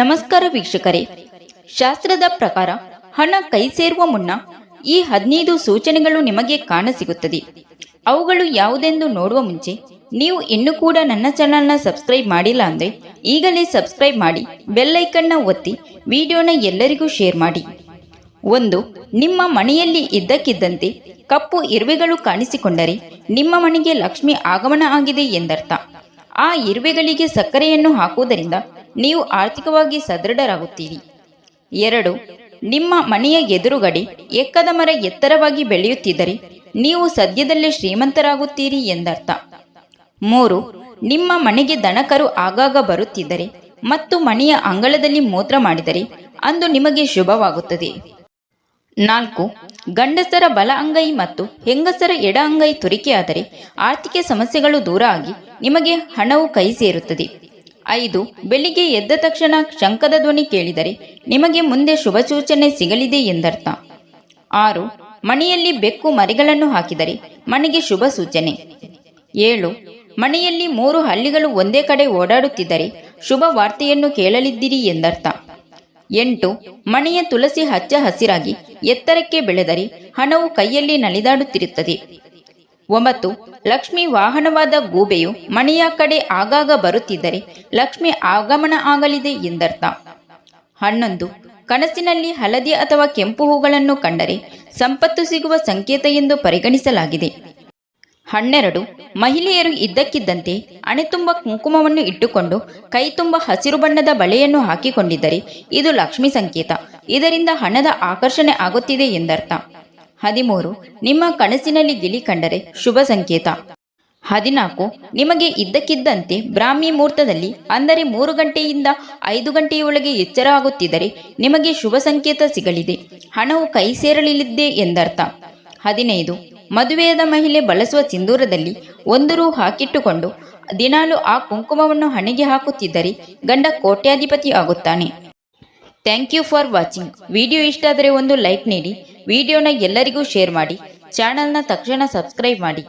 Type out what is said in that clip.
ನಮಸ್ಕಾರ ವೀಕ್ಷಕರೇ. ಶಾಸ್ತ್ರದ ಪ್ರಕಾರ ಹಣ ಕೈ ಸೇರುವ ಮುನ್ನ ಈ ಹದಿನೈದು ಸೂಚನೆಗಳು ನಿಮಗೆ ಕಾಣಸಿಗುತ್ತದೆ. ಅವುಗಳು ಯಾವುದೆಂದು ನೋಡುವ ಮುಂಚೆ ನೀವು ಇನ್ನೂ ಕೂಡ ನನ್ನ ಚಾನಲ್ನ ಸಬ್ಸ್ಕ್ರೈಬ್ ಮಾಡಿಲ್ಲ ಅಂದರೆ ಈಗಲೇ ಸಬ್ಸ್ಕ್ರೈಬ್ ಮಾಡಿ ಬೆಲ್ಲೈಕನ್ನ ಒತ್ತಿ ವಿಡಿಯೋನ ಎಲ್ಲರಿಗೂ ಶೇರ್ ಮಾಡಿ. ಒಂದು, ನಿಮ್ಮ ಮನೆಯಲ್ಲಿ ಇದ್ದಕ್ಕಿದ್ದಂತೆ ಕಪ್ಪು ಇರುವೆಗಳು ಕಾಣಿಸಿಕೊಂಡರೆ ನಿಮ್ಮ ಮನೆಗೆ ಲಕ್ಷ್ಮಿ ಆಗಮನ ಆಗಿದೆ ಎಂದರ್ಥ. ಆ ಇರುವೆಗಳಿಗೆ ಸಕ್ಕರೆಯನ್ನು ಹಾಕುವುದರಿಂದ ನೀವು ಆರ್ಥಿಕವಾಗಿ ಸದೃಢರಾಗುತ್ತೀರಿ. ಎರಡು, ನಿಮ್ಮ ಮನೆಯ ಎದುರುಗಡೆ ಎಕ್ಕದ ಮರ ಎತ್ತರವಾಗಿ ಬೆಳೆಯುತ್ತಿದ್ದರೆ ನೀವು ಸದ್ಯದಲ್ಲೇ ಶ್ರೀಮಂತರಾಗುತ್ತೀರಿ ಎಂದರ್ಥ. ಮೂರು, ನಿಮ್ಮ ಮನೆಗೆ ದನಕರು ಆಗಾಗ ಬರುತ್ತಿದ್ದರೆ ಮತ್ತು ಮನೆಯ ಅಂಗಳದಲ್ಲಿ ಮೂತ್ರ ಮಾಡಿದರೆ ಅಂದು ನಿಮಗೆ ಶುಭವಾಗುತ್ತದೆ. ನಾಲ್ಕು, ಗಂಡಸರ ಬಲ ಅಂಗೈ ಮತ್ತು ಹೆಂಗಸರ ಎಡ ಅಂಗೈ ತುರಿಕೆಯಾದರೆ ಆರ್ಥಿಕ ಸಮಸ್ಯೆಗಳು ದೂರ ಆಗಿ ನಿಮಗೆ ಹಣವು ಕೈ ಸೇರುತ್ತದೆ. ಐದು, ಬೆಳಿಗ್ಗೆ ಎದ್ದ ತಕ್ಷಣ ಶಂಕದ ಧ್ವನಿ ಕೇಳಿದರೆ ನಿಮಗೆ ಮುಂದೆ ಶುಭ ಸೂಚನೆ ಸಿಗಲಿದೆ ಎಂದರ್ಥ. ಆರು ಮನೆಯಲ್ಲಿ ಬೆಕ್ಕು ಮರಿಗಳನ್ನು ಹಾಕಿದರೆ ಮನೆಗೆ ಶುಭ ಸೂಚನೆ. ಏಳು ಮನೆಯಲ್ಲಿ ಮೂರು ಹಳ್ಳಿಗಳು ಒಂದೇ ಕಡೆ ಓಡಾಡುತ್ತಿದ್ದರೆ ಶುಭ ವಾರ್ತೆಯನ್ನು ಕೇಳಲಿದ್ದೀರಿ ಎಂದರ್ಥ. ಎಂಟು ಮನೆಯ ತುಳಸಿ ಹಚ್ಚ ಹಸಿರಾಗಿ ಎತ್ತರಕ್ಕೆ ಬೆಳೆದರೆ ಹಣವು ಕೈಯಲ್ಲಿ ನಲಿದಾಡುತ್ತಿರುತ್ತದೆ. ಒಂಬತ್ತು, ಲಕ್ಷ್ಮಿ ವಾಹನವಾದ ಗೂಬೆಯು ಮನೆಯ ಕಡೆ ಆಗಾಗ ಬರುತ್ತಿದ್ದರೆ ಲಕ್ಷ್ಮಿ ಆಗಮನ ಆಗಲಿದೆ ಎಂದರ್ಥ. ಹನ್ನೊಂದು, ಕನಸಿನಲ್ಲಿ ಹಳದಿ ಅಥವಾ ಕೆಂಪು ಹೂಗಳನ್ನು ಕಂಡರೆ ಸಂಪತ್ತು ಸಿಗುವ ಸಂಕೇತ ಎಂದು ಪರಿಗಣಿಸಲಾಗಿದೆ. ಹನ್ನೆರಡು, ಮಹಿಳೆಯರು ಇದ್ದಕ್ಕಿದ್ದಂತೆ ಅಣೆತುಂಬ ಕುಂಕುಮವನ್ನು ಇಟ್ಟುಕೊಂಡು ಕೈ ತುಂಬ ಹಸಿರು ಬಣ್ಣದ ಬಳೆಯನ್ನು ಹಾಕಿಕೊಂಡಿದ್ದರೆ ಇದು ಲಕ್ಷ್ಮಿ ಸಂಕೇತ. ಇದರಿಂದ ಹಣದ ಆಕರ್ಷಣೆ ಆಗುತ್ತಿದೆ ಎಂದರ್ಥ. ಹದಿಮೂರು. ನಿಮ್ಮ ಕನಸಿನಲ್ಲಿ ಗಿಳಿ ಕಂಡರೆ ಶುಭ ಸಂಕೇತ. ಹದಿನಾಲ್ಕು. ನಿಮಗೆ ಇದ್ದಕ್ಕಿದ್ದಂತೆ ಬ್ರಾಹ್ಮಿ ಮುಹೂರ್ತದಲ್ಲಿ ಅಂದರೆ ಮೂರು ಗಂಟೆಯಿಂದ ಐದು ಗಂಟೆಯೊಳಗೆ ಎಚ್ಚರ ಆಗುತ್ತಿದ್ದರೆ ನಿಮಗೆ ಶುಭ ಸಂಕೇತ ಸಿಗಲಿದೆ. ಹಣವು ಕೈ ಸೇರಲಿದೆ ಎಂದರ್ಥ. ಹದಿನೈದು. ಮದುವೆಯಾದ ಮಹಿಳೆ ಬಳಸುವ ಸಿಂಧೂರದಲ್ಲಿ ಒಂದು ರೂ ಹಾಕಿಟ್ಟುಕೊಂಡು ದಿನಾಲು ಆ ಕುಂಕುಮವನ್ನು ಹಣೆಗೆ ಹಾಕುತ್ತಿದ್ದರೆ ಗಂಡ ಕೋಟ್ಯಾಧಿಪತಿ ಆಗುತ್ತಾನೆ. Thank you for watching. Video ಇಷ್ಟ ಆದರೆ ಒಂದು ಲೈಕ್ ನೀಡಿ. ವಿಡಿಯೋನ ಎಲ್ಲರಿಗೂ ಶೇರ್ ಮಾಡಿ. ಚಾನಲ್ನ ತಕ್ಷಣ ಸಬ್ಸ್ಕ್ರೈಬ್ ಮಾಡಿ.